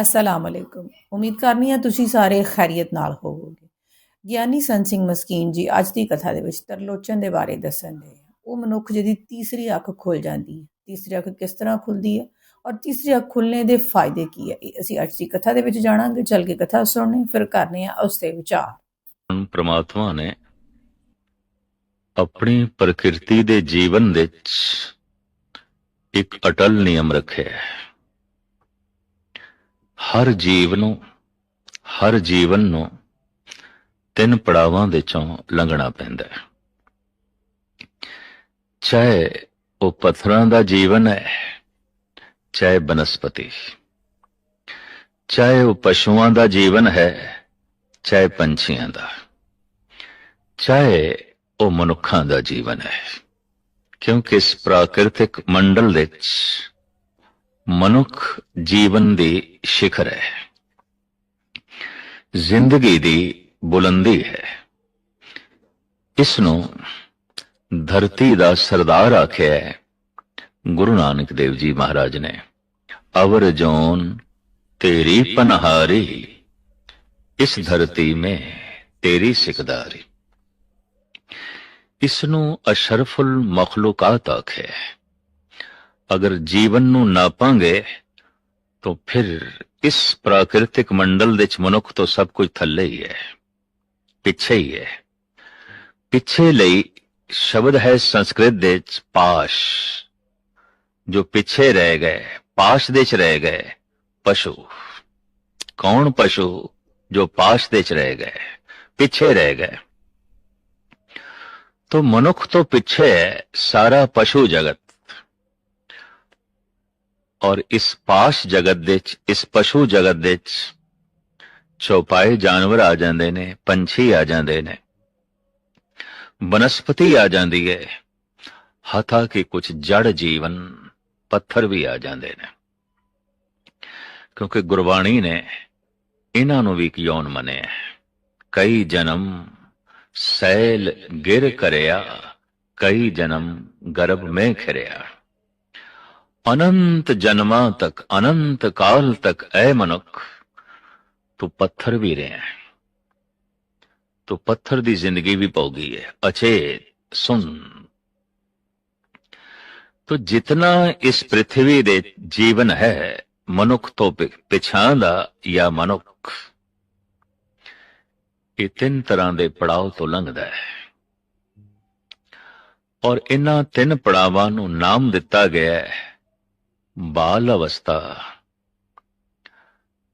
ਅਸਲਾਮ ਅਲੈਕੁਮ ਉਮੀਦ ਕਰਨੀ ਹੈ ਤੁਸੀਂ ਸਾਰੇ ਖੈਰੀਅਤ ਨਾਲ ਹੋਵੋਗੇ। ਗਿਆਨੀ ਸੰਤ ਸਿੰਘ ਮਸਕੀਨ ਜੀ ਅੱਜ ਦੀ ਕਥਾ ਦੇ ਵਿੱਚ ਤਰਲੋਚਨ ਦੇ ਬਾਰੇ ਦੱਸਣ ਉਹ ਮਨੁੱਖ ਜਿਹਦੀ ਤੀਸਰੀ ਅੱਖ ਖੁੱਲ ਜਾਂਦੀ ਹੈ। ਤੀਸਰੀ ਅੱਖ ਕਿਸ ਤਰ੍ਹਾਂ ਖੁੱਲਦੀ ਹੈ ਔਰ ਤੀਸਰੀ ਅੱਖ ਖੁੱਲਣੇ ਦੇ ਫਾਇਦੇ ਕੀ ਹੈ? ਇਹ ਅਸੀਂ ਅੱਜ ਦੀ ਕਥਾ ਦੇ ਵਿੱਚ ਜਾਣਾਂਗੇ। ਚੱਲ ਕੇ ਕਥਾ ਸੁਣਨੇ, ਫਿਰ ਕਰਨੇ ਆ ਉਸ ਤੇ ਵਿਚਾਰ। ਪ੍ਰਮਾਤਮਾ ਨੇ ਆਪਣੀ ਪ੍ਰਕਿਰਤੀ ਦੇ ਜੀਵਨ ਵਿੱਚ ਇੱਕ ਅਟਲ ਨਿਯਮ ਰੱਖਿਆ ਹੈ। ਹਰ ਜੀਵ ਨੂੰ, ਹਰ ਜੀਵਨ ਨੂੰ ਤਿੰਨ ਪੜਾਵਾਂ ਦੇ ਚੋਂ ਲੰਘਣਾ ਪੈਂਦਾ ਹੈ। ਚਾਹੇ ਉਹ ਪੱਥਰਾਂ ਦਾ ਜੀਵਨ ਹੈ, ਚਾਹੇ ਬਨਸਪਤੀ, ਚਾਹੇ ਉਹ ਪਸ਼ੂਆਂ ਦਾ ਜੀਵਨ ਹੈ, ਚਾਹੇ ਪੰਛੀਆਂ ਦਾ, ਚਾਹੇ ਉਹ ਮਨੁੱਖਾਂ ਦਾ ਜੀਵਨ ਹੈ। ਕਿਉਂਕਿ ਇਸ ਪ੍ਰਾਕਿਰਤਿਕ ਮੰਡਲ ਵਿੱਚ ਮਨੁੱਖ ਜੀਵਨ ਦੀ ਸਿਖਰ ਹੈ। ਜ਼ਿੰਦਗੀ ਦੀ ਬੁਲੰਦੀ ਹੈ। ਇਸ ਨੂੰ ਧਰਤੀ ਦਾ ਸਰਦਾਰ ਆਖਿਆ ਹੈ। ਗੁਰੂ ਨਾਨਕ ਦੇਵ ਜੀ ਮਹਾਰਾਜ ਨੇ, ਅਵਰ ਜੋਨ ਤੇਰੀ ਪਨਹਾਰੀ, ਇਸ ਧਰਤੀ ਮੇ ਤੇਰੀ ਸਿਕਦਾਰੀ। ਇਸ ਨੂੰ ਅਸ਼ਰਫੁਲ ਮਖਲੂਕਾਤ ਆਖਿਆ ਹੈ। ਅਗਰ ਜੀਵਨ ਨੂੰ ਨਾਪਾਂਗੇ ਤਾਂ ਫਿਰ ਇਸ ਪ੍ਰਾਕਿਰਤਿਕ ਮੰਡਲ ਵਿੱਚ ਮਨੁੱਖ ਤੋਂ ਸਭ ਕੁਝ ਥੱਲੇ ਹੀ ਹੈ ਪਿੱਛੇ ਹੀ ਹੈ ਪਿੱਛੇ ਲਈ ਸ਼ਬਦ ਹੈ ਸੰਸਕ੍ਰਿਤ ਦੇ ਵਿੱਚ ਪਾਸ਼ ਜੋ ਪਿੱਛੇ ਰਹਿ ਗਏ ਪਾਸ਼ ਦੇ ਚ ਰਹਿ ਗਏ ਪਸ਼ੂ ਕੌਣ ਪਸ਼ੂ ਜੋ ਪਾਸ਼ ਦੇ ਚ ਰਹਿ ਗਏ ਪਿੱਛੇ ਰਹਿ ਗਏ तो मनुख तो पीछे है सारा पशु जगत ਔਰ ਇਸ ਪਾਸ਼ ਜਗਤ ਦੇ ਵਿੱਚ, ਇਸ ਪਸ਼ੂ ਜਗਤ ਦੇ ਵਿੱਚ ਚੌਪਾਏ ਜਾਨਵਰ ਆ ਜਾਂਦੇ ਨੇ, ਪੰਛੀ ਆ ਜਾਂਦੇ ਨੇ। ਬਨਸਪਤੀ ਆ ਜਾਂਦੀ ਹੈ। ਹਥਾ ਕੇ ਕੁਝ ਜੜ ਜੀਵਨ ਪੱਥਰ ਵੀ ਆ ਜਾਂਦੇ ਨੇ। ਕਿਉਂਕਿ ਗੁਰਬਾਣੀ ਨੇ ਇਹਨਾਂ ਨੂੰ ਵੀ ਕਿਉਂ ਮੰਨਿਆ ਕਈ ਜਨਮ ਸੈਲ ਗਿਰ ਕਰਿਆ, ਕਈ ਜਨਮ ਗਰਭ ਮੈਂ ਖਰਿਆ। ਅਨੰਤ ਜਨਮਾਂ ਤੱਕ, ਅਨੰਤ ਕਾਲ ਤੱਕ ਐ ਮਨੁੱਖ, ਤੂੰ ਪੱਥਰ ਵੀ ਰਿਹਾ ਤੂੰ ਪੱਥਰ ਦੀ ਜ਼ਿੰਦਗੀ ਵੀ ਪਾਉ ਹੈ ਅਛੇ ਸੁਨ। ਤੋ ਜਿਤਨਾ ਇਸ ਪ੍ਰithvi ਦੇ ਜੀਵਨ ਹੈ, ਮਨੁੱਖ ਤੋਂ ਪਿਛਾਂ ਦਾ ਜਾਂ ਮਨੁੱਖ, ਇਹ ਤਿੰਨ ਤਰ੍ਹਾਂ ਦੇ ਪੜਾਅ ਤੋਂ ਲੰਘਦਾ ਹੈ। ਔਰ ਇਹਨਾਂ ਤਿੰਨ ਪੜਾਵਾਂ ਨੂੰ ਨਾਮ ਦਿੱਤਾ ਗਿਆ ਹੈ ਬਾਲ ਅਵਸਥਾ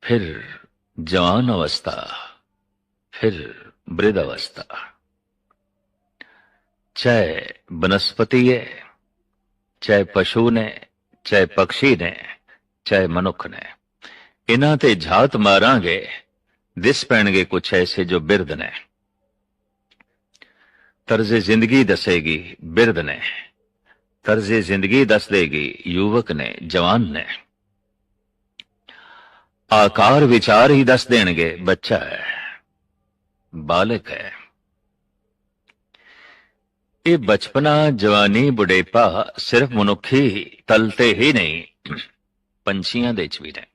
ਫਿਰ ਜਵਾਨ ਅਵਸਥਾ ਫਿਰ ਬ੍ਰਿਧ ਅਵਸਥਾ ਚਾਹੇ ਬਨਸਪਤੀ ਹੈ ਚਾਹੇ ਪਸ਼ੂ ਨੇ ਚਾਹੇ ਪੰਛੀ ਨੇ ਚਾਹੇ ਮਨੁੱਖ ਨੇ ਇਹਨਾਂ ਤੇ ਝਾਤ ਮਾਰਾਂਗੇ ਦਿਸ ਪੈਣਗੇ ਕੁਛ ਐਸੇ ਜੋ ਬਿਰਧ ਨੇ ਤਰਜ਼ੇ ਜ਼ਿੰਦਗੀ ਦੱਸੇਗੀ ਬਿਰਧ ਨੇ ਤਰਜ਼ੇ ਜ਼ਿੰਦਗੀ ਦੱਸ ਦੇਗੀ, ਯੁਵਕ ਨੇ, ਜਵਾਨ ਨੇ। ਆਕਾਰ ਵਿਚਾਰ ਹੀ ਦੱਸ ਦੇਣਗੇ, ਬੱਚਾ ਹੈ, ਬਾਲਕ ਹੈ। ਇਹ ਬਚਪਨਾ, ਜਵਾਨੀ, ਬੁਢੇਪਾ ਸਿਰਫ ਮਨੁੱਖੀ ਤਲ ਤੇ ਹੀ ਨਹੀਂ, ਪੰਛੀਆਂ ਦੇ ਚ ਵੀ ਨੇ,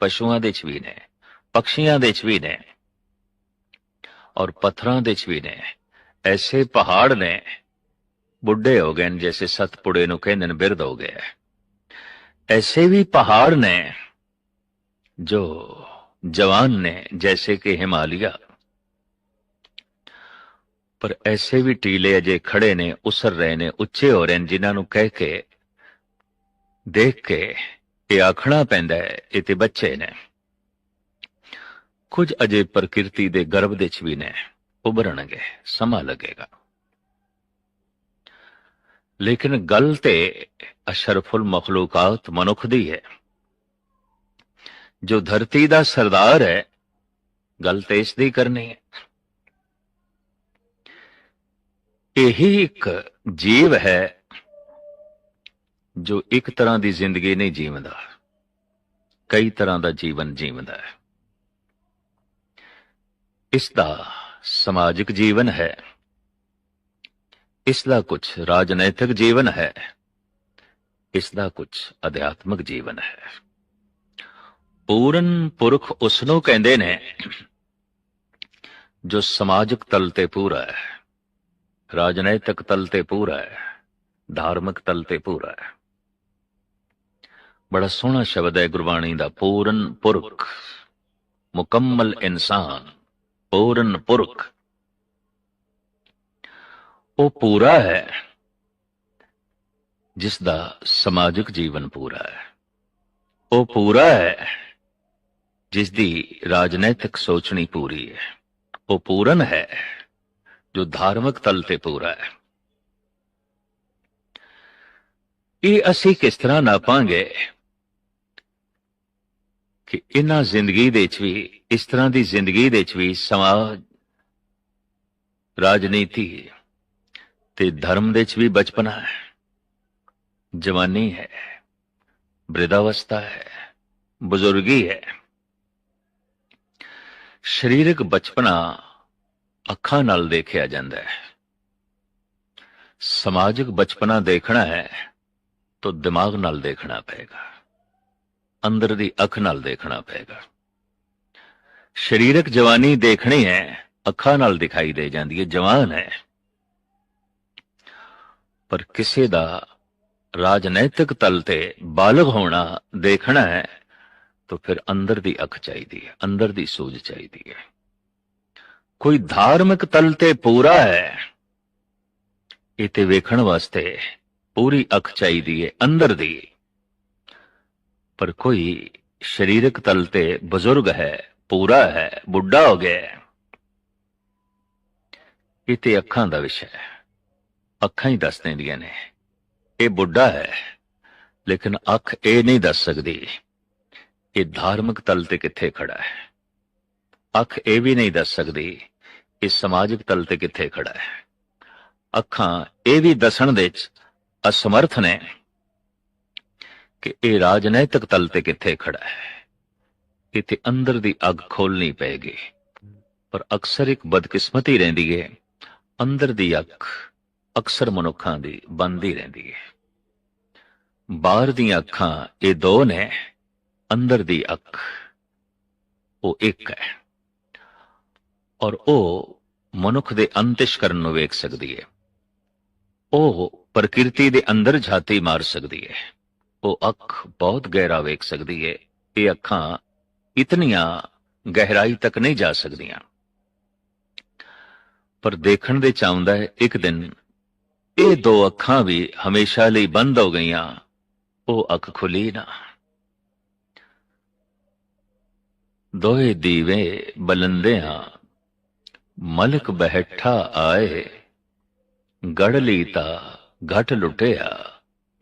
ਪਸ਼ੂਆਂ ਦੇ ਚ ਵੀ ਨੇ ਪਕਸ਼ੀਆਂ ਦੇ ਚ ਵੀ ਨੇ, ਔਰ ਪੱਥਰਾਂ ਦੇ ਚ ਵੀ ਨੇ, ਐਸੇ ਪਹਾੜ ਨੇ ਬੁੱਢੇ ਹੋ ਗਏ ਨੇ ਜੈਸੇ ਸਤਪੁੜੇ ਨੂੰ ਕਹਿੰਦੇ ਨੇ, ਬਿਰਧ ਹੋ ਗਿਆ ਐਸੇ ਵੀ ਪਹਾੜ ਨੇ ਜੋ ਜਵਾਨ ਨੇ, ਜੈਸੇ ਕਿ ਹਿਮਾਲਿਆ। ਪਰ ਐਸੇ ਵੀ ਟੀਲੇ ਅਜੇ ਖੜੇ ਨੇ, ਉਸਰ ਰਹੇ ਨੇ, ਉੱਚੇ ਹੋ ਰਹੇ ਨੇ, ਜਿਨ੍ਹਾਂ ਨੂੰ ਕਹਿ ਕੇ, ਦੇਖ ਕੇ ਇਹ ਆਖਣਾ ਪੈਂਦਾ ਹੈ, ਇਹ ਤੇ ਬੱਚੇ ਨੇ। ਕੁਝ ਅਜੇ ਪ੍ਰਕਿਰਤੀ ਦੇ ਗਰਭ ਦੇ ਚ ਵੀ ਨੇ ਉਭਰਣਗੇ ਸਮਾਂ ਲੱਗੇਗਾ। ਲੇਕਿਨ ਗੱਲ ਤੇ ਅਸ਼ਰਫੁਲ ਮਖਲੂਕਾਤ ਮਨੁੱਖ ਦੀ ਹੈ। ਜੋ ਧਰਤੀ ਦਾ ਸਰਦਾਰ ਹੈ, ਗੱਲ ਤੇ ਇਸ ਦੀ ਕਰਨੀ ਹੈ। ਇਹੀ ਇੱਕ ਜੀਵ ਹੈ, ਜੋ ਇੱਕ ਤਰ੍ਹਾਂ ਦੀ ਜ਼ਿੰਦਗੀ ਨਹੀਂ ਜੀਵਦਾ। ਕਈ ਤਰ੍ਹਾਂ ਦਾ ਜੀਵਨ ਜੀਵਦਾ ਹੈ। ਇਸ ਦਾ ਸਮਾਜਿਕ ਜੀਵਨ ਹੈ। ਇਸ ਦਾ ਕੁਝ ਰਾਜਨੈਤਿਕ ਜੀਵਨ ਹੈ ਇਸ ਦਾ ਅਧਿਆਤਮਿਕ ਜੀਵਨ ਹੈ। ਪੂਰਨ ਪੁਰਖ ਉਸ ਨੂੰ ਕਹਿੰਦੇ ਨੇ, ਜੋ ਸਮਾਜਿਕ ਤਲ ਤੇ ਪੂਰਾ ਹੈ, ਰਾਜਨੈਤਿਕ ਤਲ ਤੇ ਪੂਰਾ ਹੈ, ਧਾਰਮਿਕ ਤਲ ਤੇ ਪੂਰਾ ਹੈ। ਬੜਾ ਸੋਹਣਾ ਸ਼ਬਦ ਹੈ ਗੁਰਬਾਣੀ ਦਾ, ਪੂਰਨ ਪੁਰਖ, ਮੁਕੰਮਲ ਇਨਸਾਨ, ਪੂਰਨ ਪੁਰਖ। ਉਹ ਪੂਰਾ ਹੈ ਜਿਸ ਦਾ ਸਮਾਜਿਕ ਜੀਵਨ ਪੂਰਾ ਹੈ। ਉਹ ਪੂਰਾ ਹੈ ਜਿਸ ਦੀ ਰਾਜਨੈਤਿਕ ਸੋਚਣੀ ਪੂਰੀ ਹੈ। ਉਹ ਪੂਰਨ ਹੈ, ਜੋ ਧਾਰਮਿਕ ਤਲ ਤੇ ਪੂਰਾ ਹੈ। ਇਹ ਅਸੀਂ ਕਿਸ ਤਰ੍ਹਾਂ ਨਾਪਾਂਗੇ ਕਿ ਇਹਨਾਂ ਜ਼ਿੰਦਗੀ ਦੇ ਵਿੱਚ ਵੀ, ਇਸ ਤਰ੍ਹਾਂ ਦੀ ਜ਼ਿੰਦਗੀ ਦੇ ਵਿੱਚ ਵੀ ਸਮਾਜ, ਰਾਜਨੀਤੀ ਤੇ ਧਰਮ ਦੇ ਵਿੱਚ ਵੀ ਬਚਪਨਾ ਹੈ। ਜਵਾਨੀ ਹੈ, ਬ੍ਰਿਧਾਵਸਥਾ ਹੈ, ਬਜ਼ੁਰਗੀ ਹੈ। ਸਰੀਰਕ ਬਚਪਨਾ ਅੱਖਾਂ ਨਾਲ ਦੇਖਿਆ ਜਾਂਦਾ ਹੈ। ਸਮਾਜਿਕ ਬਚਪਨਾ ਦੇਖਣਾ ਹੈ ਤਾਂ ਦਿਮਾਗ ਨਾਲ ਦੇਖਣਾ ਪਏਗਾ। ਅੰਦਰ ਦੀ ਅੱਖ ਨਾਲ ਦੇਖਣਾ ਪਏਗਾ। ਸਰੀਰਕ ਜਵਾਨੀ ਦੇਖਣੀ ਹੈ, ਅੱਖਾਂ ਨਾਲ ਦਿਖਾਈ ਦੇ ਜਾਂਦੀ ਹੈ, ਜਵਾਨ ਹੈ। ਪਰ ਕਿਸੇ ਦਾ ਰਾਜਨੈਤਿਕ ਤਲ ਤੇ ਬਾਲਗ ਹੋਣਾ ਦੇਖਣਾ ਹੈ, ਤਾਂ ਫਿਰ ਅੰਦਰ ਦੀ ਅੱਖ ਚਾਹੀਦੀ ਹੈ, ਅੰਦਰ ਦੀ ਸੋਝ ਚਾਹੀਦੀ ਹੈ। ਕੋਈ ਧਾਰਮਿਕ ਤਲ ਤੇ ਪੂਰਾ ਹੈ, ਇਹ ਤੇ ਵੇਖਣ ਵਾਸਤੇ ਪੂਰੀ ਅੱਖ ਚਾਹੀਦੀ ਹੈ, ਅੰਦਰ ਦੀ। ਪਰ ਕੋਈ ਸਰੀਰਕ ਤਲ ਤੇ ਬਜ਼ੁਰਗ ਹੈ, ਪੂਰਾ ਹੈ, ਬੁੱਢਾ ਹੋ ਗਿਆ ਇਹ ਤੇ ਅੱਖਾਂ ਦਾ ਵਿਸ਼ਾ ਹੈ। ਅੱਖਾਂ ਹੀ ਦੱਸ ਦਿੰਦੀਆਂ ਨੇ। ਇਹ ਬੁੱਢਾ ਹੈ, ਲੇਕਿਨ ਅੱਖ ਇਹ ਨਹੀਂ ਦੱਸ ਸਕਦੀ ਇਹ ਧਾਰਮਿਕ ਤਲ ਤੇ ਕਿੱਥੇ ਖੜਾ ਹੈ। ਅੱਖ ਇਹ ਵੀ ਨਹੀਂ ਦੱਸ ਸਕਦੀ ਇਹ ਸਮਾਜਿਕ ਤਲ ਤੇ ਕਿੱਥੇ ਖੜਾ ਹੈ। ਅੱਖਾਂ ਇਹ ਵੀ ਦੱਸਣ ਦੇ ਵਿੱਚ ਅਸਮਰਥ ਨੇ ਕਿ ਇਹ ਰਾਜਨੈਤਿਕ ਤਲ ਤੇ ਕਿੱਥੇ ਖੜਾ ਹੈ। ਇਥੇ ਅੰਦਰ ਦੀ ਅੱਗ ਖੋਲਣੀ ਪਏਗੀ, ਪਰ ਅਕਸਰ ਇੱਕ ਬਦਕਿਸਮਤੀ ਰਹਿੰਦੀ ਹੈ। ਅੰਦਰ ਦੀ ਅੱਖ ਅਕਸਰ ਮਨੁੱਖਾਂ ਦੀ ਬੰਦ ਰਹਿੰਦੀ ਹੈ। ਬਾਹਰ ਦੀਆਂ ਅੱਖਾਂ ਇਹ ਦੋ ਨੇ, ਅੰਦਰ ਦੀ ਅੱਖ, ਉਹ ਇੱਕ ਹੈ। ਔਰ ਉਹ ਮਨੁੱਖ ਦੇ ਅੰਤਿਸ਼ਕਰਨ ਨੂੰ ਵੇਖ ਸਕਦੀ ਹੈ। ਉਹ ਪ੍ਰਕਿਰਤੀ ਦੇ ਅੰਦਰ ਝਾਤੀ ਮਾਰ ਸਕਦੀ ਹੈ। ਉਹ ਅੱਖ ਬਹੁਤ ਗਹਿਰਾ ਵੇਖ ਸਕਦੀ ਹੈ। ਇਹ ਅੱਖਾਂ ਇਤਨੀਆਂ ਗਹਿਰਾਈ ਤੱਕ ਨਹੀਂ ਜਾ ਸਕਦੀਆਂ। ਪਰ ਦੇਖਣ ਦੇ ਚਾਹੁੰਦਾ ਹੈ, ਇੱਕ ਦਿਨ ਇਹ ਦੋ ਅੱਖਾਂ ਵੀ ਹਮੇਸ਼ਾ ਲਈ ਬੰਦ ਹੋ ਗਈਆਂ। ਉਹ ਅੱਖ ਖੁੱਲੀ ਨਾ। ਦੋਏ ਦੀਵੇ ਬਲੰਦਿਆਂ ਮਲਕ ਬਹਿਠਾ ਆਏ। ਗੜ ਲੀਤਾ ਘਟ ਲੁਟਿਆ।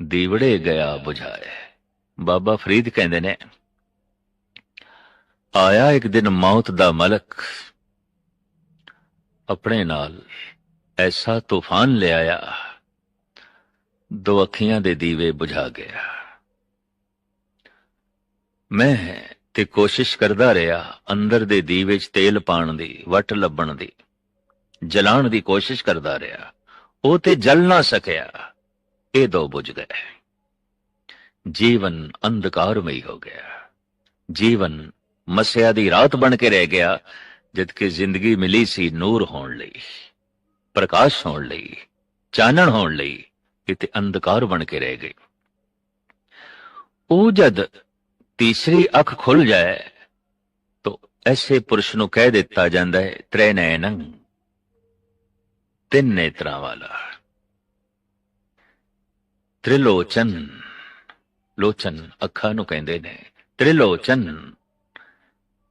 ਦੀਵੜੇ ਗਿਆ 부ਝਾਏ ਬਾਬਾ ਫਰੀਦ ਕਹਿੰਦੇ ਨੇ, ਆਇਆ ਇੱਕ ਦਿਨ ਮੌਤ ਦਾ ਮਲਕ। ਆਪਣੇ ਨਾਲ ਐਸਾ ਤੂਫਾਨ ਲਿਆਇਆ, ਦੋ ਅੱਖੀਆਂ ਦੇ ਦੀਵੇ ਬੁਝਾ ਗਿਆ। ਮੈਂ ਤੇ ਕੋਸ਼ਿਸ਼ ਕਰਦਾ ਰਿਹਾ ਅੰਦਰ ਦੇ ਦੀਵੇ 'ਚ ਤੇਲ ਪਾਣ ਦੀ, ਵਟ ਲੱਭਣ ਦੀ ਜਲਾਣ ਦੀ ਕੋਸ਼ਿਸ਼ ਕਰਦਾ ਰਿਹਾ। ਉਹ ਤੇ ਜਲ ਨਾ ਸਕਿਆ, ਇਹ ਦੋ ਬੁਝ ਗਏ। ਜੀਵਨ ਅੰਧਕਾਰਮਈ ਹੋ ਗਿਆ। ਜੀਵਨ ਮਸਿਆ ਦੀ ਰਾਤ ਬਣ ਕੇ ਰਹਿ ਗਿਆ ਜਦ ਕਿ ਜ਼ਿੰਦਗੀ ਮਿਲੀ ਸੀ ਨੂਰ ਹੋਣ ਲਈ। ਪ੍ਰਕਾਸ਼ ਹੋਣ ਲਈ, ਚਾਨਣ ਹੋਣ ਲਈ ਇਤੇ ਅੰਧਕਾਰ ਬਣ ਕੇ ਰਹਿ ਗਏ। ਉਹ ਜਦ ਤੀਸਰੀ ਅੱਖ ਖੁੱਲ ਜਾਏ, ਤਾਂ ਐਸੇ ਪੁਰਸ਼ ਨੂੰ ਕਹਿ ਦਿੱਤਾ ਜਾਂਦਾ ਹੈ ਤ੍ਰੈ ਨੈਣੰ ਤਿੰਨ ਨੇਤਰਾਂ ਵਾਲਾ। ਤ੍ਰਿਲੋਚਨ, ਲੋਚਨ ਅੱਖਾਂ ਨੂੰ ਕਹਿੰਦੇ ਨੇ, ਤ੍ਰਿਲੋਚਨ,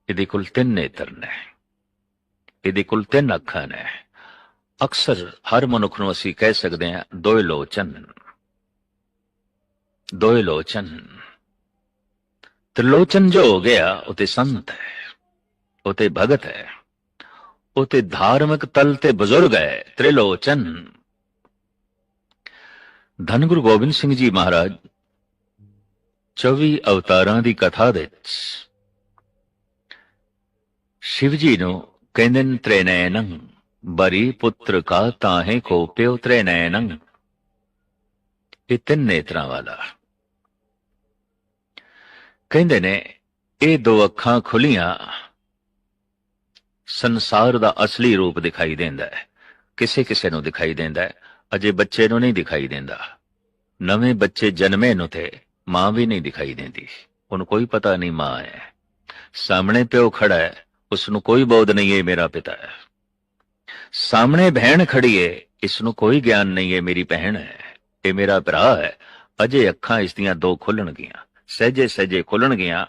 ਇਹਦੇ ਕੋਲ ਤਿੰਨ ਨੇਤਰ ਨੇ ਇਹਦੇ ਕੋਲ ਤਿੰਨ ਅੱਖਾਂ ਨੇ। ਅਕਸਰ ਹਰ ਮਨੁੱਖ ਨੂੰ ਅਸੀਂ ਕਹਿ ਸਕਦੇ ਹਾਂ, ਦੋਇ ਲੋਚਨ ਦੋਏ ਲੋਚਨ ਤ੍ਰਿਲੋਚਨ ਜੋ ਹੋ ਗਿਆ ਉਹ ਤੇ ਸੰਤ ਹੈ ਉਹ ਤੇ ਭਗਤ ਹੈ ਉਹ ਤੇ ਧਾਰਮਿਕ ਤਲ ਤੇ ਬਜ਼ੁਰਗ ਹੈ, ਤ੍ਰਿਲੋਚਨ। ਧੰਨ ਗੁਰੂ ਗੋਬਿੰਦ ਸਿੰਘ ਜੀ ਮਹਾਰਾਜ 24 ਅਵਤਾਰਾਂ ਦੀ ਕਥਾ ਦੇ ਵਿੱਚ ਸ਼ਿਵ ਜੀ ਨੂੰ ਕਹਿੰਦੇ ਨੇ, ਤ੍ਰੈਨੈਨੰ। ਬਰੀ ਪੁੱਤਰ ਕਾ ਤਾਹੇ ਕੋ ਪਿਓ ਤ੍ਰੈਨੈਨੰ ਇਹ ਤਿੰਨ ਨੇਤਰਾਂ ਵਾਲਾ। ਕਹਿੰਦੇ ਨੇ, ਇਹ ਦੋ ਅੱਖਾਂ ਖੁੱਲੀਆਂ, ਸੰਸਾਰ ਦਾ ਅਸਲੀ ਰੂਪ ਦਿਖਾਈ ਦਿੰਦਾ ਹੈ। ਕਿਸੇ ਕਿਸੇ ਨੂੰ ਦਿਖਾਈ ਦਿੰਦਾ ਹੈ, ਅਜੇ ਬੱਚੇ ਨੂੰ ਨਹੀਂ ਦਿਖਾਈ ਦਿੰਦਾ। ਨਵੇਂ ਬੱਚੇ ਜਨਮੇ ਨੂੰ ਤੇ ਮਾਂ ਵੀ ਨਹੀਂ ਦਿਖਾਈ ਦਿੰਦੀ। ਉਹਨੂੰ ਕੋਈ ਪਤਾ ਨਹੀਂ ਮਾਂ ਹੈ। ਸਾਹਮਣੇ ਪਿਓ ਖੜਾ ਹੈ ਉਸ ਨੂੰ ਕੋਈ ਬੋਧ ਨਹੀਂ ਹੈ ਮੇਰਾ ਪਿਤਾ ਹੈ। ਸਾਹਮਣੇ ਬਹਿਣ ਖੜੀ ਹੈ ਇਸ ਨੂੰ ਕੋਈ ਗਿਆਨ ਨਹੀਂ ਹੈ ਮੇਰੀ ਭੈਣ। ਹੈ ਇਹ ਮੇਰਾ ਭਰਾ ਹੈ। ਅਜੇ ਅੱਖਾਂ ਇਸ ਦੀਆਂ ਦੋ ਖੁੱਲਣਗੀਆਂ। ਸਹਜੇ ਸਹਜੇ ਖੁੱਲਣਗੀਆਂ।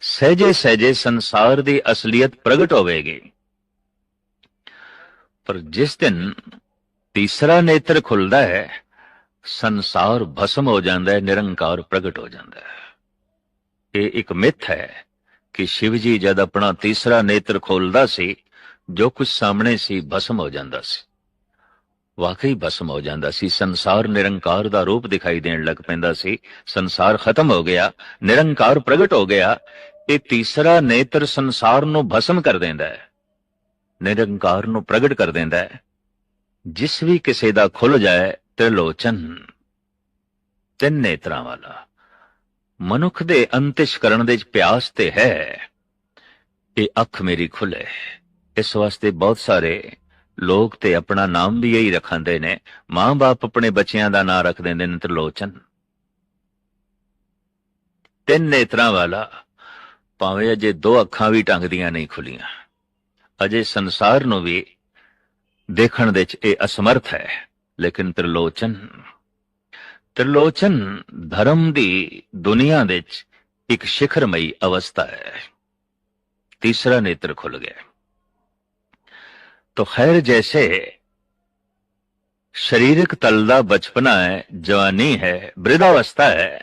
ਸਹਜੇ ਸਹਜੇ ਸੰਸਾਰ ਦੀ ਅਸਲੀਅਤ ਪ੍ਰਗਟ ਹੋਵੇਗੀ। ਪਰ ਜਿਸ ਦਿਨ ਤੀਸਰਾ ਨੇਤਰ ਖੁੱਲਦਾ ਹੈ, ਸੰਸਾਰ ਭਸਮ ਹੋ ਜਾਂਦਾ ਹੈ, ਨਿਰੰਕਾਰ ਪ੍ਰਗਟ ਹੋ ਜਾਂਦਾ ਹੈ। ਇਹ ਇੱਕ ਮਿੱਥ ਹੈ ਕਿ ਸ਼ਿਵ ਜੀ ਜਦ ਆਪਣਾ ਤੀਸਰਾ ਨੇਤਰ ਖੋਲਦਾ ਸੀ ਜੋ ਕੁਝ ਸਾਹਮਣੇ ਸੀ ਭਸਮ ਹੋ ਜਾਂਦਾ ਸੀ। ਵਾਕਈ ਭਸਮ ਹੋ ਜਾਂਦਾ ਸੀ। ਸੰਸਾਰ ਨਿਰੰਕਾਰ ਦਾ ਰੂਪ ਦਿਖਾਈ ਦੇਣ ਲੱਗ ਪੈਂਦਾ ਸੀ। ਸੰਸਾਰ ਖਤਮ ਹੋ ਗਿਆ, ਨਿਰੰਕਾਰ ਪ੍ਰਗਟ ਹੋ ਗਿਆ। ਇਹ ਤੀਸਰਾ ਨੇਤਰ ਸੰਸਾਰ ਨੂੰ ਭਸਮ ਕਰ ਦਿੰਦਾ ਹੈ। ਨਿਰੰਕਾਰ ਨੂੰ ਪ੍ਰਗਟ ਕਰ ਦਿੰਦਾ ਹੈ। ਜਿਸ ਵੀ ਕਿਸੇ ਦਾ ਖੁੱਲ ਜਾਏ, ਤ੍ਰਿਲੋਚਨ। ਤਿੰਨ ਨੇਤਰਾਂ ਵਾਲਾ। ਮਨੁੱਖ ਦੇ ਅੰਤਿਸ਼ ਕਰਨ ਦੇ ਪਿਆਸ ਤੇ ਹੈ। ਇਹ ਅੱਖ ਮੇਰੀ ਖੁੱਲੇ ਇਸ ਵਾਸਤੇ ਬਹੁਤ ਸਾਰੇ ਲੋਕ ਤੇ ਆਪਣਾ ਨਾਮ ਵੀ ਇਹੀ ਰੱਖਾਂਦੇ ਨੇ, ਮਾਂ-ਬਾਪ ਆਪਣੇ ਬੱਚਿਆਂ ਦਾ ਨਾਂ ਰੱਖ ਦਿੰਦੇ ਨੇ ਤ੍ਰਿਲੋਚਨ। ਤਿੰਨ ਨੇਤਰਾਂ ਵਾਲਾ ਭਾਵੇਂ ਅਜੇ ਦੋ ਅੱਖਾਂ ਵੀ ਢੰਗ ਦੀਆਂ ਨਹੀਂ ਖੁੱਲੀਆਂ। ਅਜੇ ਸੰਸਾਰ ਨੂੰ ਵੀ ਦੇਖਣ ਦੇ ਚ ਇਹ ਅਸਮਰਥ ਹੈ, ਲੇਕਿਨ ਤ੍ਰਿਲੋਚਨ ਤ੍ਰਿਲੋਚਨ ਧਰਮ ਦੀ ਦੁਨੀਆ ਦੇ ਚ ਇੱਕ ਸਿਖਰਮਈ ਅਵਸਥਾ ਹੈ। ਤੀਸਰਾ ਨੇਤਰ ਖੁੱਲ ਗਿਆ। तो खैर जैसे शरीरक तल ਦਾ ਬਚਪਨਾ ਹੈ ਜਵਾਨੀ ਹੈ ਬ੍ਰਿਧਾਵਸਥਾ ਹੈ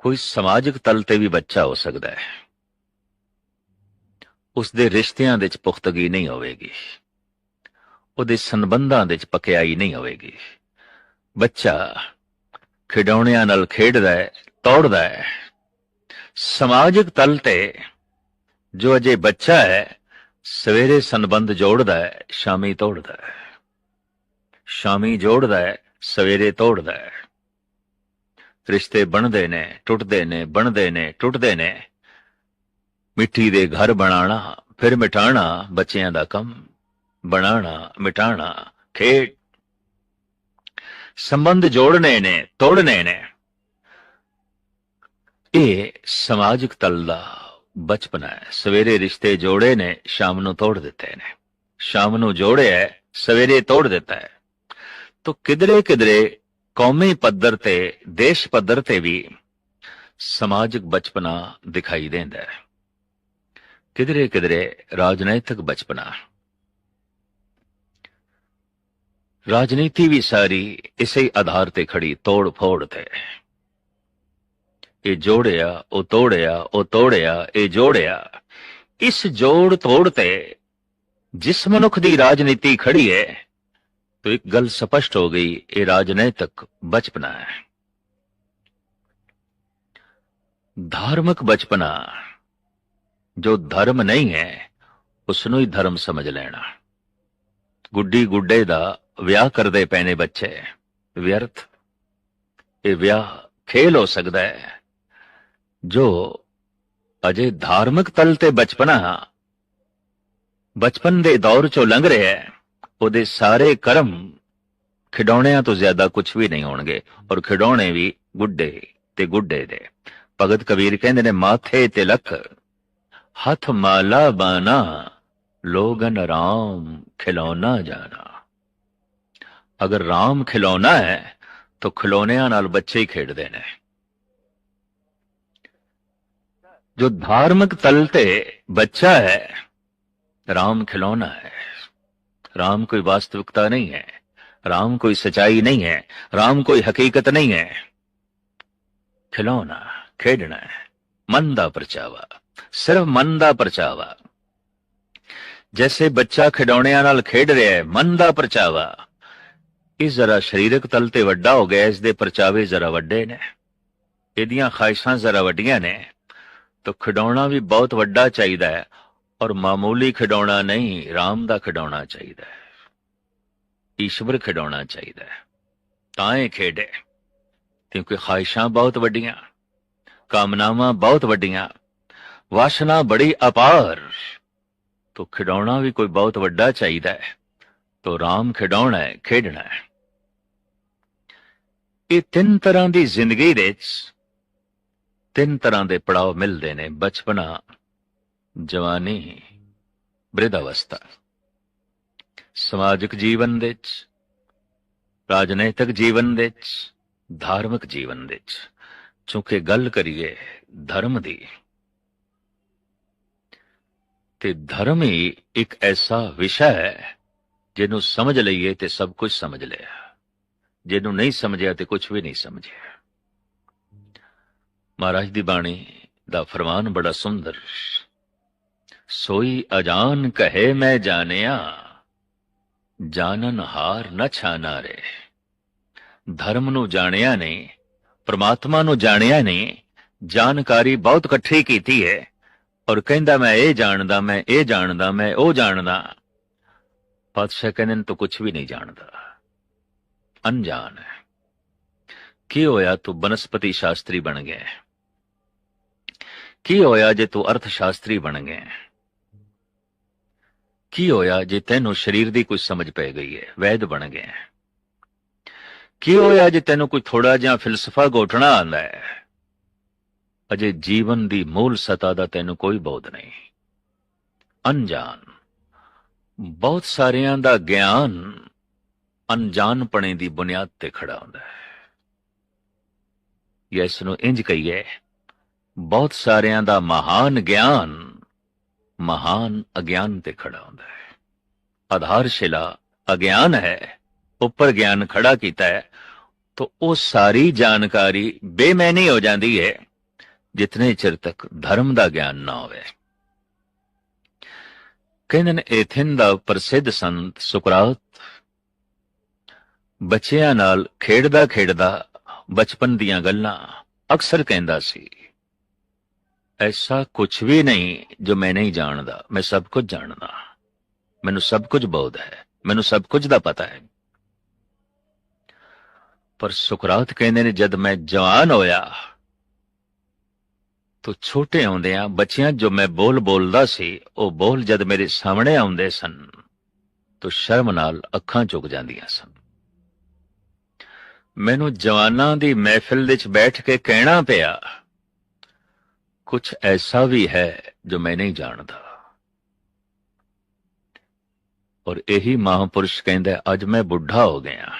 ਕੋਈ ਸਮਾਜਿਕ ਤਲ ਤੇ ਵੀ ਬੱਚਾ ਹੋ ਸਕਦਾ ਹੈ ਉਸ ਦੇ ਰਿਸ਼ਤਿਆਂ ਦੇ ਵਿੱਚ ਪੁਖਤਗੀ ਨਹੀਂ ਹੋਵੇਗੀ ਉਹਦੇ ਸੰਬੰਧਾਂ ਦੇ ਵਿੱਚ ਪਕਿਆਈ ਨਹੀਂ ਹੋਵੇਗੀ ਬੱਚਾ ਖਿਡੌਣਿਆਂ ਨਾਲ ਖੇਡਦਾ ਹੈ ਤੋੜਦਾ ਹੈ ਸਮਾਜਿਕ ਤਲ ਤੇ ਜੋ ਅਜੇ ਬੱਚਾ ਹੈ ਸਵੇਰੇ ਸੰਬੰਧ ਜੋੜਦਾ ਹੈ, ਸ਼ਾਮੀ ਤੋੜਦਾ ਹੈ। ਸ਼ਾਮੀ ਜੋੜਦਾ ਹੈ, ਸਵੇਰੇ ਤੋੜਦਾ ਹੈ। ਰਿਸ਼ਤੇ ਬਣਦੇ ਨੇ, ਟੁੱਟਦੇ ਨੇ, ਬਣਦੇ ਨੇ, ਟੁੱਟਦੇ ਨੇ। ਮਿੱਟੀ ਦੇ ਘਰ ਬਣਾਉਣਾ ਫਿਰ ਮਿਟਾਣਾ, ਬੱਚਿਆਂ ਦਾ ਕੰਮ। ਬਣਾਉਣਾ ਮਿਟਾਣਾ, ਖੇਡ। ਸੰਬੰਧ ਜੋੜਨੇ ਨੇ, ਤੋੜਨੇ ਨੇ। ਇਹ ਸਮਾਜਿਕ ਤਲ ਦਾ ਬਚਪਨਾ ਹੈ। ਸਵੇਰੇ ਰਿਸ਼ਤੇ ਜੋੜੇ ਨੇ, ਸ਼ਾਮ ਨੂੰ ਤੋੜ ਦਿੱਤੇ ਨੇ। ਸ਼ਾਮ ਨੂੰ ਜੋੜਿਆ ਸਵੇਰੇ ਤੋੜ ਦਿੱਤਾ ਹੈ। ਤੋ ਕਿਧਰੇ ਕਿਧਰੇ ਕੌਮੀ ਪੱਧਰ ਤੇ, ਦੇਸ਼ ਪੱਧਰ ਤੇ ਵੀ ਸਮਾਜਿਕ ਬਚਪਨਾ ਦਿਖਾਈ ਦਿੰਦਾ ਹੈ। ਕਿਧਰੇ ਕਿਧਰੇ ਰਾਜਨੀਤਿਕ ਬਚਪਨਾ। ਰਾਜਨੀਤੀ ਵੀ ਸਾਰੀ ਇਸੇ ਆਧਾਰ ਤੇ ਖੜੀ ਤੋੜ ਫੋੜ ਤੇ। ਇਹ ਜੋੜਿਆ, ਉਹ ਤੋੜਿਆ ਉਹ ਤੋੜਿਆ, ਇਹ ਜੋੜਿਆ। ਇਸ ਜੋੜ ਤੋੜ ਤੇ ਜਿਸ ਮਨੁੱਖ ਦੀ ਰਾਜਨੀਤੀ ਖੜੀ ਹੈ, ਤੋ ਇੱਕ ਗੱਲ ਸਪਸ਼ਟ ਹੋ ਗਈ, ਇਹ ਰਾਜਨੀਤਕ ਬਚਪਨਾ ਹੈ। ਧਾਰਮਿਕ ਬਚਪਨਾ, ਜੋ ਧਰਮ ਨਹੀਂ ਹੈ ਉਸ ਨੂੰ ਹੀ ਧਰਮ ਸਮਝ ਲੈਣਾ। ਗੁੱਡੀ ਗੁੱਡੇ ਦਾ ਵਿਆਹ ਕਰਦੇ ਪੈਨੇ ਬੱਚੇ, ਵਿਅਰਥ। ਇਹ ਵਿਆਹ ਖੇਲ ਹੋ ਸਕਦਾ ਹੈ। ਜੋ ਅਜੇ ਧਾਰਮਿਕ ਤਲ ਤੇ ਬਚਪਨਾ ਬਚਪਨ ਦੇ ਦੌਰ ਚੋਂ ਲੰਘ ਰਿਹਾ ਹੈ, ਉਹਦੇ ਸਾਰੇ ਕਰਮ ਖਿਡੌਣਿਆਂ ਤੋਂ ਜ਼ਿਆਦਾ ਕੁਝ ਵੀ ਨਹੀਂ ਹੋਣਗੇ ਔਰ ਖਿਡੌਣੇ ਵੀ ਗੁੱਡੇ ਤੇ ਗੁੱਡੇ ਦੇ। ਭਗਤ ਕਬੀਰ ਕਹਿੰਦੇ ਨੇ, ਮਾਥੇ ਤੇ ਲੱਖ ਹੱਥ ਮਾਲਾ ਬਾਨਾ ਲੋਗਨ ਰਾਮ ਖਿਲੌਣਾ ਜਾਣਾ। ਅਗਰ ਰਾਮ ਖਿਲੌਣਾ ਹੈ, ਤਾਂ ਖਿਲੌਣਿਆਂ ਨਾਲ ਬੱਚੇ ਹੀ ਖੇਡਦੇ ਨੇ। ਜੋ ਧਾਰਮਿਕ ਤਲ ਤੇ ਬੱਚਾ ਹੈ ਰਾਮ ਖਿਲੌਣਾ ਹੈ राम कोई वास्तविकता नहीं है राम कोई सच्चाई नहीं है राम कोई हकीकत नहीं है खिलौना खेडना है मन ਦਾ ਪਰਚਾਵਾ ਸਿਰਫ ਮਨ ਦਾ ਪਰਚਾਵਾ ਜੈਸੇ ਬੱਚਾ ਖਿਡੌਣਿਆਂ ਨਾਲ ਖੇਡ ਰਿਹਾ ਹੈ ਮਨ ਦਾ ਪਰਚਾਵਾ ਇਹ ਜ਼ਰਾ ਸਰੀਰਕ ਤਲ ਤੇ ਵੱਡਾ ਹੋ ਗਿਆ ਇਸ ਦੇ ਪਰਚਾਵੇ ਜ਼ਰਾ ਵੱਡੇ ਨੇ ਇਹਦੀਆਂ ਖਾਹਿਸ਼ਾਂ ਜ਼ਰਾ ਵੱਡੀਆਂ ਨੇ ਤਾਂ ਖਿਡੌਣਾ ਵੀ ਬਹੁਤ ਵੱਡਾ ਚਾਹੀਦਾ ਹੈ ਔਰ ਮਾਮੂਲੀ ਖਿਡੌਣਾ ਨਹੀਂ RAM ਦਾ ਖਿਡੌਣਾ ਚਾਹੀਦਾ ਹੈ। ਈਸ਼ਵਰ ਖਿਡੌਣਾ ਚਾਹੀਦਾ ਹੈ। ਤਾਂ ਇਹ ਖੇਡੇ ਕਿਉਂਕਿ ਖਾਹਿਸ਼ਾਂ ਬਹੁਤ ਵੱਡੀਆਂ, ਕਾਮਨਾਵਾਂ ਬਹੁਤ ਵੱਡੀਆਂ, ਵਾਸ਼ਨਾ ਬੜੀ ਅਪਾਰ। ਤੋ ਖਿਡੌਣਾ ਵੀ ਕੋਈ ਬਹੁਤ ਵੱਡਾ ਚਾਹੀਦਾ ਹੈ, ਤੋ ਰਾਮ ਖਿਡੌਣਾ ਹੈ, ਖੇਡਣਾ ਹੈ। ਇਹ ਤਿੰਨ ਤਰ੍ਹਾਂ ਦੀ ਜ਼ਿੰਦਗੀ ਦੇ ਵਿੱਚ ਤਿੰਨ ਤਰ੍ਹਾਂ ਦੇ ਪੜਾਅ ਮਿਲਦੇ ਨੇ, ਬਚਪਨਾ, ਜਵਾਨੀ ਬ੍ਰਿਧ ਅਵਸਥਾ ਸਮਾਜਿਕ ਜੀਵਨ ਦੇ ਵਿੱਚ, ਰਾਜਨੈਤਿਕ ਜੀਵਨ ਦੇ ਵਿੱਚ, ਧਾਰਮਿਕ ਜੀਵਨ ਦੇ ਵਿੱਚ। ਚੁੱਕੇ ਗੱਲ ਕਰੀਏ ਧਰਮ ਦੀ, ਤੇ ਧਰਮ ਹੀ ਇੱਕ ਐਸਾ ਵਿਸ਼ਾ ਹੈ ਜਿਹਨੂੰ ਸਮਝ ਲਈਏ ਤੇ ਸਭ ਕੁਝ ਸਮਝ ਲਿਆ। ਜਿਹਨੂੰ ਨਹੀਂ ਸਮਝਿਆ ਤੇ ਕੁਝ ਵੀ ਨਹੀਂ ਸਮਝਿਆ। ਮਹਾਰਾਜ ਦੀ ਬਾਣੀ ਦਾ ਫਰਮਾਨ ਬੜਾ ਸੁੰਦਰ। ਸੋਈ ਅਜਾਨ ਕਹੇ ਮੈਂ ਜਾਣਿਆ ਜਾਣਨ ਹਾਰ ਨ ਛਾਨਾ ਰੇ। ਧਰਮ ਨੂੰ ਜਾਣਿਆ ਨਹੀਂ ਪ੍ਰਮਾਤਮਾ ਨੂੰ ਜਾਣਿਆ ਨਹੀਂ ਜਾਣਕਾਰੀ ਬਹੁਤ ਇਕੱਠੀ ਕੀਤੀ ਹੈ ਔਰ ਕਹਿੰਦਾ ਮੈਂ ਇਹ ਜਾਣਦਾ, ਮੈਂ ਇਹ ਜਾਣਦਾ, ਮੈਂ ਉਹ ਜਾਣਦਾ। ਪਾਤਸ਼ਾਹ ਕਹਿੰਦੇ ਨੇ, ਤੂੰ ਕੁਝ ਵੀ ਨਹੀਂ ਜਾਣਦਾ। ਅਣਜਾਣ ਹੈ। ਕੀ ਹੋਇਆ? ਤੂੰ ਬਨਸਪਤੀ ਸ਼ਾਸਤਰੀ ਬਣ ਗਿਆ ਕੀ ਹੋਇਆ ਜੇ ਤੂੰ ਅਰਥ ਸ਼ਾਸਤਰੀ ਬਣ ਗਿਆ ਕੀ ਹੋਇਆ ਜੇ ਤੈਨੂੰ ਸਰੀਰ ਦੀ ਕੋਈ ਸਮਝ ਪੈ ਗਈ ਹੈ? ਵੈਦ ਬਣ ਗਿਆ ਕੀ ਹੋਇਆ ਜੇ ਤੈਨੂੰ ਕੋਈ ਥੋੜਾ ਜਿਹਾ ਫਿਲਸਫਾ ਗੋਠਣਾ ਆਂਦਾ ਹੈ? ਅਜੇ ਜੀਵਨ ਦੀ ਮੂਲ ਸਤਾ ਦਾ ਤੈਨੂੰ ਕੋਈ ਬੋਧ ਨਹੀਂ। ਅਣਜਾਣ। ਬਹੁਤ ਸਾਰਿਆਂ ਦਾ ਗਿਆਨ ਅਣਜਾਣਪਣੇ ਦੀ ਬੁਨਿਆਦ ਤੇ ਖੜਾ ਹੁੰਦਾ ਹੈ। ਯੈਸ ਨੂੰ ਇੰਜ ਕਹੀਏ ਬਹੁਤ ਸਾਰਿਆਂ ਦਾ ਮਹਾਨ ਗਿਆਨ ਮਹਾਨ ਅਗਿਆਨ ਤੇ ਖੜਾ ਹੁੰਦਾ ਹੈ। ਆਧਾਰਸ਼ਿਲਾ ਅਗਿਆਨ ਹੈ, ਉੱਪਰ ਗਿਆਨ ਖੜਾ ਕੀਤਾ ਹੈ, ਤਾਂ ਉਹ ਸਾਰੀ ਜਾਣਕਾਰੀ ਬੇਮੈਨੀ ਹੋ ਜਾਂਦੀ ਹੈ, ਜਿਤਨੇ ਚਿਰ ਤੱਕ ਧਰਮ ਦਾ ਗਿਆਨ ਨਾ ਹੋਵੇ। ਕਹਿੰਦੇ ਨੇ ਐਥਨ ਦਾ ਪ੍ਰਸਿੱਧ ਸੰਤ ਸੁਕਰਾਤ ਬੱਚਿਆਂ ਨਾਲ ਖੇਡਦਾ ਖੇਡਦਾ ਬਚਪਨ ਦੀਆਂ ਗੱਲਾਂ ਅਕਸਰ ਕਹਿੰਦਾ ਸੀ। ਐਸਾ ਕੁਝ ਵੀ ਨਹੀਂ ਜੋ ਮੈਂ ਨਹੀਂ ਜਾਣਦਾ। ਮੈਂ ਸਭ ਕੁਝ ਜਾਣਦਾ। ਮੈਨੂੰ ਸਭ ਕੁਝ ਬਹੁਤ ਹੈ। ਮੈਨੂੰ ਸਭ ਕੁਝ ਦਾ ਪਤਾ ਹੈ। ਪਰ ਸੁਕਰਾਤ ਕਹਿੰਦੇ ਨੇ, ਜਦ ਮੈਂ ਜਵਾਨ ਹੋਇਆ, ਤੋ ਛੋਟੇ ਆਉਂਦਿਆਂ ਬੱਚਿਆਂ ਜੋ ਮੈਂ ਬੋਲ ਬੋਲਦਾ ਸੀ, ਉਹ ਬੋਲ ਜਦ ਮੇਰੇ ਸਾਹਮਣੇ ਆਉਂਦੇ ਸਨ, ਤੋ ਸ਼ਰਮ ਨਾਲ ਅੱਖਾਂ ਝੁਕ ਜਾਂਦੀਆਂ ਸਨ। ਮੈਨੂੰ ਜਵਾਨਾਂ ਦੀ ਮਹਿਫਿਲ ਵਿੱਚ ਬੈਠ ਕੇ ਕਹਿਣਾ ਪਿਆ ਕੁਝ ਐਸਾ ਵੀ ਹੈ ਜੋ ਮੈਂ ਨਹੀਂ ਜਾਣਦਾ। ਔਰ ਇਹੀ ਮਹਾਪੁਰਸ਼ ਕਹਿੰਦਾ, ਅੱਜ ਮੈਂ ਬੁੱਢਾ ਹੋ ਗਿਆ।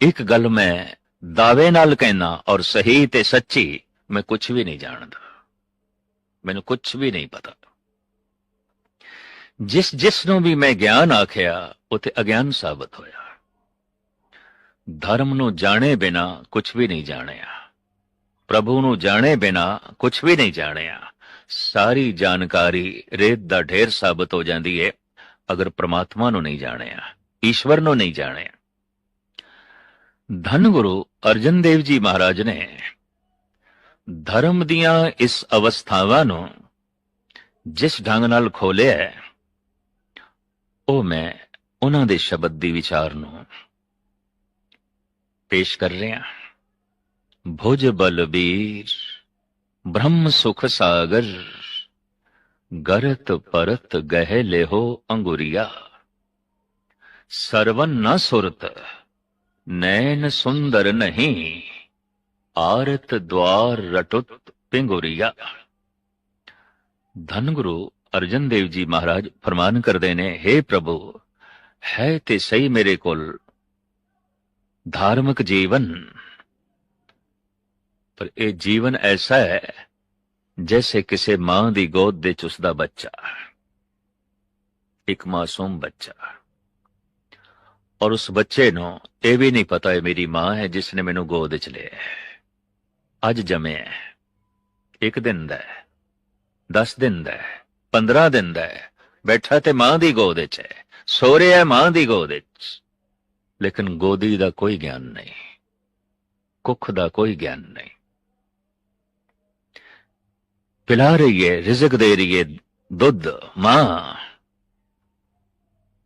ਇੱਕ ਗੱਲ ਮੈਂ ਦਾਅਵੇ ਨਾਲ ਕਹਿਣਾ ਔਰ ਸਹੀ ਤੇ ਸੱਚੀ ਮੈਂ ਕੁਝ ਵੀ ਨਹੀਂ ਜਾਣਦਾ। ਮੈਨੂੰ ਕੁਝ ਵੀ ਨਹੀਂ ਪਤਾ। ਜਿਸ ਜਿਸ ਨੂੰ ਵੀ ਮੈਂ ਗਿਆਨ ਆਖਿਆ, ਉਹ ਤੇ ਅਗਿਆਨ ਸਾਬਤ ਹੋਇਆ। ਧਰਮ ਨੂੰ ਜਾਣੇ ਬਿਨਾ ਕੁਝ ਵੀ ਨਹੀਂ ਜਾਣਿਆ। ਪ੍ਰਭੂ ਨੂੰ ਜਾਣੇ ਬਿਨਾ ਕੁਝ ਵੀ ਨਹੀਂ ਜਾਣਿਆ। ਸਾਰੀ ਜਾਣਕਾਰੀ ਰੇਤ ਦਾ ਢੇਰ ਸਾਬਤ ਹੋ ਜਾਂਦੀ ਹੈ ਅਗਰ ਪ੍ਰਮਾਤਮਾ ਨੂੰ ਨਹੀਂ ਜਾਣਿਆ, ਈਸ਼ਵਰ ਨੂੰ ਨਹੀਂ ਜਾਣਿਆ। ਧੰਨ ਗੁਰੂ ਅਰਜਨ ਦੇਵ ਜੀ ਮਹਾਰਾਜ ਨੇ ਧਰਮ ਦੀਆਂ ਇਸ ਅਵਸਥਾਵਾਂ ਨੂੰ ਜਿਸ ਢੰਗ ਨਾਲ ਖੋਲਿਆ ਉਹ ਮੈਂ ਉਹਨਾਂ ਦੇ ਸ਼ਬਦ ਦੀ ਵਿਚਾਰ ਨੂੰ ਪੇਸ਼ ਕਰ ਰਿਹਾ ਭੁਜ ਬਲਬੀਰ ਬ੍ਰਹਮ ਸੁਖ ਸਾਗਰ ਗਰਤ ਪਰਤ ਗਹਿ ਲਿਹੋ ਅੰਗੁਰੀਆ ਸਰਵਨ ਨ ਸੁਰਤ ਨੈਣ ਸੁੰਦਰ ਨਹੀਂ ਆਰਤ ਦਵਾਰ ਰਟੁਤ ਪਿੰਗੁਰੀਆ ਧੰਨ ਗੁਰੂ ਅਰਜਨ ਦੇਵ ਜੀ ਮਹਾਰਾਜ ਫਰਮਾਨ ਕਰਦੇ ਨੇ हे ਪ੍ਰਭੂ ਹੈ ਤੇ ਸਹੀ ਮੇਰੇ ਕੋਲ ਧਾਰਮਿਕ ਜੀਵਨ ਪਰ ਇਹ ਜੀਵਨ ਐਸਾ ਹੈ ਜੈਸੇ ਕਿਸੇ ਮਾਂ ਦੀ ਗੋਦ ਦੇ ਚ ਉਸਦਾ ਬੱਚਾ, ਇੱਕ ਮਾਸੂਮ ਬੱਚਾ। ਔਰ ਉਸ ਬੱਚੇ ਨੂੰ ਇਹ ਵੀ ਨਹੀਂ ਪਤਾ ਇਹ ਮੇਰੀ ਮਾਂ ਹੈ ਜਿਸ ਨੇ ਮੈਨੂੰ ਗੋਦ ਚ ਲਿਆ ਅੱਜ ਜੰਮਿਆ ਹੈ। ਇੱਕ ਦਿਨ ਦਾ ਹੈ 10 ਦਿਨ ਦਾ ਹੈ 15 ਦਿਨ ਦਾ ਬੈਠਾ ਤੇ ਮਾਂ ਦੀ ਗੋਦ ਵਿੱਚ ਹੈ, ਸੋ ਰਿਹਾ ਹੈ ਮਾਂ ਦੀ ਗੋਦ ਵਿੱਚ ਲੇਕਿਨ ਗੋਦੀ ਦਾ ਕੋਈ ਗਿਆਨ ਨਹੀਂ, ਕੁੱਖ ਦਾ ਕੋਈ ਗਿਆਨ ਨਹੀਂ। ਪਿਲਾ ਰਹੀ ਹੈ ਰਿਜ਼ਕ ਦੇ ਰਹੀ ਦੁੱਧ ਮਾਂ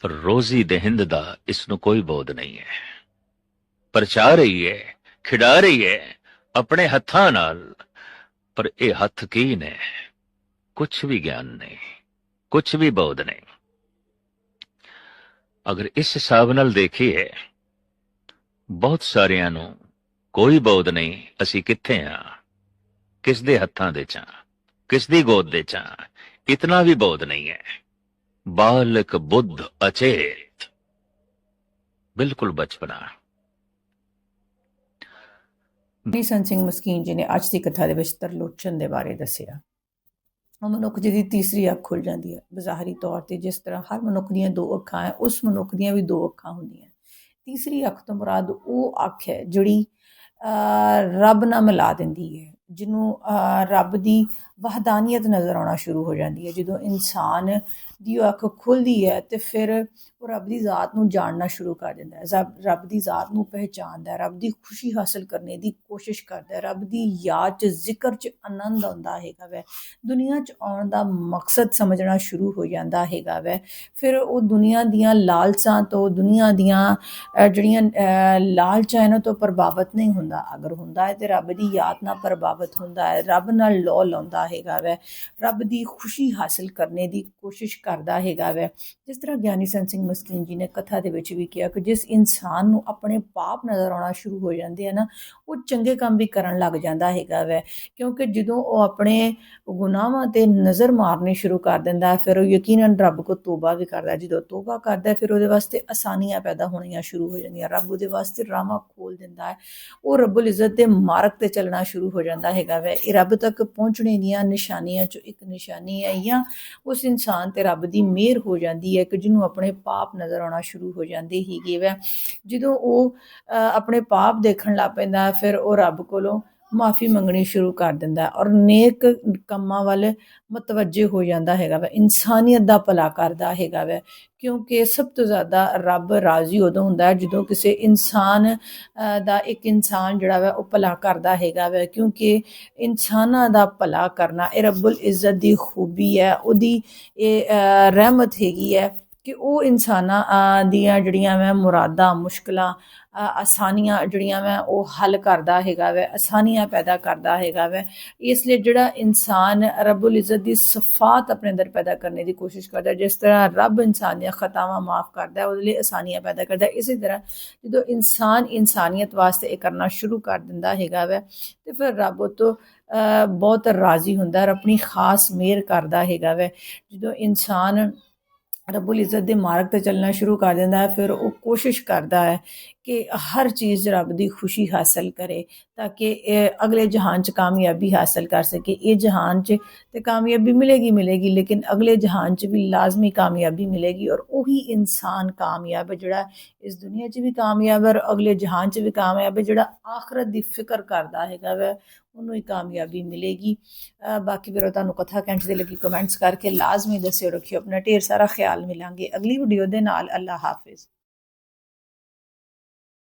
ਪਰ ਰੋਜ਼ੀ ਦਹਿੰਦ ਦਾ ਇਸ ਨੂੰ ਕੋਈ ਬੋਧ ਨਹੀਂ ਹੈ ਪਰਚਾ ਰਹੀ ਹੈ ਖਿਡਾ ਰਹੀ ਹੈ ਆਪਣੇ ਹੱਥਾਂ ਨਾਲ ਪਰ ਇਹ ਹੱਥ ਕੀ ਨੇ ਕੁਝ ਵੀ ਗਿਆਨ ਨਹੀਂ ਕੁਝ ਵੀ ਬੋਧ ਨਹੀਂ ਅਗਰ ਇਸ ਹਿਸਾਬ ਨਾਲ ਦੇਖੀਏ ਬਹੁਤ ਸਾਰਿਆਂ ਨੂੰ ਕੋਈ ਬੋਧ ਨਹੀਂ ਅਸੀਂ ਕਿੱਥੇ ਆ ਕਿਸ ਦੇ ਹੱਥਾਂ ਦੇ ਚਾਂ ਕਿਸ ਦੀ ਗੋਦ ਦੇ ਚਾਂ? ਇਤਨਾ ਵੀ ਬੋਧ ਨਹੀਂ ਹੈ। ਬਾਲਕ ਬੁੱਧ ਅਚੇਤ। ਬਿਲਕੁਲ ਬਚਪਨਾ। ਗਿਆਨੀ ਸਿੰਘ ਮਸਕੀਨ ਜੀ ਨੇ ਅੱਜ ਦੀ ਕਥਾ ਦੇ ਵਿੱਚ ਤਰਲੋਚਨ ਦੇ ਬਾਰੇ ਦੱਸਿਆ। ਉਹ ਮਨੁੱਖ ਜਿਹਦੀ ਤੀਸਰੀ ਅੱਖ ਖੁੱਲ ਜਾਂਦੀ ਹੈ ਬਜ਼ਾਹਰੀ ਤੌਰ ਤੇ ਜਿਸ ਤਰ੍ਹਾਂ ਹਰ ਮਨੁੱਖ ਦੀਆਂ ਦੋ ਅੱਖਾਂ ਹੈ ਉਸ ਮਨੁੱਖ ਦੀਆਂ ਵੀ ਦੋ ਅੱਖਾਂ ਹੁੰਦੀਆਂ। ਤੀਸਰੀ ਅੱਖ ਤੋਂ ਮੁਰਾਦ ਉਹ ਅੱਖ ਹੈ ਜਿਹੜੀ ਅਹ, ਰੱਬ ਨਾਲ ਮਿਲਾ ਦਿੰਦੀ ਹੈ ਜਿਹਨੂੰ ਅਹ, ਰੱਬ ਦੀ ਵਹਦਾਨੀਅਤ ਨਜ਼ਰ ਆਉਣਾ ਸ਼ੁਰੂ ਹੋ ਜਾਂਦੀ ਹੈ। ਜਦੋਂ ਇਨਸਾਨ ਦੀ ਉਹ ਅੱਖ ਖੁੱਲਦੀ ਹੈ ਤੇ ਫਿਰ ਉਹ ਰੱਬ ਦੀ ਜ਼ਾਤ ਨੂੰ ਜਾਣਨਾ ਸ਼ੁਰੂ ਕਰ ਦਿੰਦਾ ਹੈ। ਰੱਬ ਦੀ ਜ਼ਾਤ ਨੂੰ ਪਹਿਚਾਨਦਾ ਹੈ ਰੱਬ ਦੀ ਖੁਸ਼ੀ ਹਾਸਲ ਕਰਨੇ ਦੀ ਕੋਸ਼ਿਸ਼ ਕਰਦਾ ਹੈ। ਰੱਬ ਦੀ ਯਾਦ 'ਚ ਜ਼ਿਕਰ 'ਚ ਆਨੰਦ ਆਉਂਦਾ ਹੈਗਾ ਵੈ। ਦੁਨੀਆ 'ਚ ਆਉਣ ਦਾ ਮਕਸਦ ਸਮਝਣਾ ਸ਼ੁਰੂ ਹੋ ਜਾਂਦਾ ਹੈਗਾ ਵੈ। ਫਿਰ ਉਹ ਦੁਨੀਆ ਦੀਆਂ ਲਾਲਸਾਂ ਤੋਂ ਦੁਨੀਆ ਦੀਆਂ ਜਿਹੜੀਆਂ ਅਹ, ਲਾਲਚਾਂ ਇਹਨਾਂ ਤੋਂ ਪ੍ਰਭਾਵਿਤ ਨਹੀਂ ਹੁੰਦਾ। ਅਗਰ ਹੁੰਦਾ ਹੈ ਤੇ ਰੱਬ ਦੀ ਯਾਦ ਨਾਲ ਪ੍ਰਭਾਵਿਤ ਹੁੰਦਾ ਹੈ। ਰੱਬ ਨਾਲ ਲੋ ਲਾਉਂਦਾ ਹੈਗਾ ਵੈ। ਰੱਬ ਦੀ ਖੁਸ਼ੀ ਹਾਸਲ ਕਰਨੇ ਦੀ ਕੋਸ਼ਿਸ਼ ਕਰਦਾ ਹੈਗਾ ਵੈ। ਜਿਸ ਤਰ੍ਹਾਂ ਗਿਆਨੀ ਸੰਤ ਸਿੰਘ ਮਸਕੀਨ ਜੀ ਨੇ ਕਥਾ ਦੇ ਵਿੱਚ ਵੀ ਕਿਹਾ ਕਿ ਜਿਸ ਇਨਸਾਨ ਨੂੰ ਆਪਣੇ ਪਾਪ ਨਜ਼ਰ ਆਉਣਾ ਸ਼ੁਰੂ ਹੋ ਜਾਂਦੇ ਆ ਨਾ, ਉਹ ਚੰਗੇ ਕੰਮ ਵੀ ਕਰਨ ਲੱਗ ਜਾਂਦਾ ਹੈਗਾ ਵੈ। ਕਿਉਂਕਿ ਜਦੋਂ ਉਹ ਆਪਣੇ ਗੁਨਾਹਾਂ ਤੇ ਨਜ਼ਰ ਮਾਰਨੀ ਸ਼ੁਰੂ ਕਰ ਦਿੰਦਾ, ਫਿਰ ਉਹ ਯਕੀਨਨ ਰੱਬ ਕੋ ਤੋਬਾ ਵੀ ਕਰਦਾ। ਜਦੋਂ ਤੋਬਾ ਕਰਦਾ, ਫਿਰ ਉਹਦੇ ਵਾਸਤੇ ਆਸਾਨੀਆਂ ਪੈਦਾ ਹੋਣੀਆਂ ਸ਼ੁਰੂ ਹੋ ਜਾਂਦੀਆਂ। ਰੱਬ ਉਹਦੇ ਵਾਸਤੇ ਰਾਹਾਂ ਖੋਲ ਦਿੰਦਾ ਹੈ। ਉਹ ਰੱਬੁਲ ਇੱਜ਼ਤ ਦੇ ਮਾਰਗ ਤੇ ਚੱਲਣਾ ਸ਼ੁਰੂ ਹੋ ਜਾਂਦਾ ਹੈਗਾ ਵੈ। ਇਹ ਰੱਬ ਤੱਕ ਪਹੁੰਚਣੇ ਦੀਆਂ ਨਿਸ਼ਾਨੀਆਂ ਚੋਂ ਇੱਕ ਨਿਸ਼ਾਨੀ ਹੈ ਜਾਂ ਉਸ ਇਨਸਾਨ ਤੇ ਰੱਬ ਦੀ ਮਿਹਰ ਹੋ ਜਾਂਦੀ ਹੈ ਕਿ ਜਿਹਨੂੰ ਆਪਣੇ ਪਾਪ ਨਜ਼ਰ ਆਉਣਾ ਸ਼ੁਰੂ ਹੋ ਜਾਂਦੇ ਹੀਗੇ ਵੈ। ਜਦੋਂ ਉਹ ਅ, ਆਪਣੇ ਪਾਪ ਦੇਖਣ ਲੱਗ ਪੈਂਦਾ ਫਿਰ ਉਹ ਰੱਬ ਕੋਲੋਂ ਮਾਫੀ ਮੰਗਣੀ ਸ਼ੁਰੂ ਕਰ ਦਿੰਦਾ ਔਰ ਨੇਕ ਕੰਮਾਂ ਵੱਲ ਮਤਵੱਜੇ ਹੋ ਜਾਂਦਾ ਹੈਗਾ ਵਾ, ਇਨਸਾਨੀਅਤ ਦਾ ਭਲਾ ਕਰਦਾ ਹੈਗਾ ਵਾ, ਕਿਉਂਕਿ ਸਭ ਤੋਂ ਜ਼ਿਆਦਾ ਰੱਬ ਰਾਜ਼ੀ ਉਦੋਂ ਹੁੰਦਾ ਹੈ ਜਦੋਂ ਕਿਸੇ ਇਨਸਾਨ ਦਾ ਇੱਕ ਇਨਸਾਨ ਜਿਹੜਾ ਵਾ ਉਹ ਭਲਾ ਕਰਦਾ ਹੈਗਾ ਵਾ, ਕਿਉਂਕਿ ਇਨਸਾਨਾਂ ਦਾ ਭਲਾ ਕਰਨਾ, ਇਹ ਰੱਬੁਲ ਇੱਜ਼ਤ ਦੀ ਖੂਬੀ ਹੈ, ਉਹਦੀ ਇਹ ਰਹਿਮਤ ਹੈਗੀ ਹੈ ਕਿ ਉਹ ਇਨਸਾਨਾਂ ਦੀਆਂ ਜਿਹੜੀਆਂ ਵਾ ਮੁਰਾਦਾਂ, ਮੁਸ਼ਕਲਾਂ ਆਸਾਨੀਆਂ ਜਿਹੜੀਆਂ ਵਾ ਉਹ ਹੱਲ ਕਰਦਾ ਹੈਗਾ ਵਾ ਆਸਾਨੀਆਂ ਪੈਦਾ ਕਰਦਾ ਹੈਗਾ ਵਾ। ਇਸ ਲਈ ਜਿਹੜਾ ਇਨਸਾਨ ਰੱਬੁਲ ਇੱਜ਼ਤ ਦੀ ਸਫਾਤ ਆਪਣੇ ਅੰਦਰ ਪੈਦਾ ਕਰਨੇ ਦੀ ਕੋਸ਼ਿਸ਼ ਕਰਦਾ ਹੈ, ਜਿਸ ਤਰ੍ਹਾਂ ਰੱਬ ਇਨਸਾਨ ਦੀਆਂ ਖਤਾਵਾਂ ਮਾਫ ਕਰਦਾ ਹੈ ਉਹਦੇ ਲਈ ਆਸਾਨੀਆਂ ਪੈਦਾ ਕਰਦਾ ਹੈ ਇਸੇ ਤਰ੍ਹਾਂ ਜਦੋਂ ਇਨਸਾਨ ਇਨਸਾਨੀਅਤ ਵਾਸਤੇ ਇਹ ਕਰਨਾ ਸ਼ੁਰੂ ਕਰ ਦਿੰਦਾ ਹੈਗਾ ਵਾ ਤੇ ਫਿਰ ਰੱਬ ਉਹ ਤੋਂ ਅ, ਬਹੁਤ ਰਾਜ਼ੀ ਹੁੰਦਾ ਹੈ ਔਰ ਆਪਣੀ ਖਾਸ ਮਿਹਰ ਕਰਦਾ ਹੈਗਾ ਵਾ। ਜਦੋਂ ਇਨਸਾਨ ਰੱਬੁਲ ਇੱਜ਼ਤ ਦੇ ਮਾਰਗ ਤੇ ਚੱਲਣਾ ਸ਼ੁਰੂ ਕਰ ਦਿੰਦਾ ਹੈ ਫਿਰ ਉਹ ਕੋਸ਼ਿਸ਼ ਕਰਦਾ ਹੈ ਕਿ ਹਰ ਚੀਜ਼ ਰੱਬ ਦੀ ਖੁਸ਼ੀ ਹਾਸਲ ਕਰੇ ਤਾਂ ਕਿ ਇਹ ਅਗਲੇ ਜਹਾਨ 'ਚ ਕਾਮਯਾਬੀ ਹਾਸਲ ਕਰ ਸਕੇ ਇਹ ਜਹਾਨ 'ਚ ਤੇ ਕਾਮਯਾਬੀ ਮਿਲੇਗੀ ਮਿਲੇਗੀ ਲੇਕਿਨ ਅਗਲੇ ਜਹਾਨ 'ਚ ਵੀ ਲਾਜ਼ਮੀ ਕਾਮਯਾਬੀ ਮਿਲੇਗੀ ਔਰ ਉਹੀ ਇਨਸਾਨ ਕਾਮਯਾਬ ਹੈ ਜਿਹੜਾ ਇਸ ਦੁਨੀਆ 'ਚ ਵੀ ਕਾਮਯਾਬ ਹੈ ਔਰ ਅਗਲੇ ਜਹਾਨ 'ਚ ਵੀ ਕਾਮਯਾਬ ਹੈ ਜਿਹੜਾ ਆਖਰਤ ਦੀ ਫਿਕਰ ਕਰਦਾ ਹੈਗਾ ਵੈ ਉਹਨੂੰ ਹੀ ਕਾਮਯਾਬੀ ਮਿਲੇਗੀ ਅਹ ਬਾਕੀ ਫਿਰ ਤੁਹਾਨੂੰ ਕਥਾ ਕੈਂਟ ਦੇ ਲੱਗੀ ਕਮੈਂਟਸ ਕਰਕੇ ਲਾਜ਼ਮੀ ਦੱਸਿਓ ਰੱਖਿਓ ਆਪਣਾ ਢੇਰ ਸਾਰਾ ਖਿਆਲ ਮਿਲਾਂਗੇ ਅਗਲੀ ਵੀਡੀਓ ਦੇ ਨਾਲ ਅੱਲਾ ਹਾਫਿਜ਼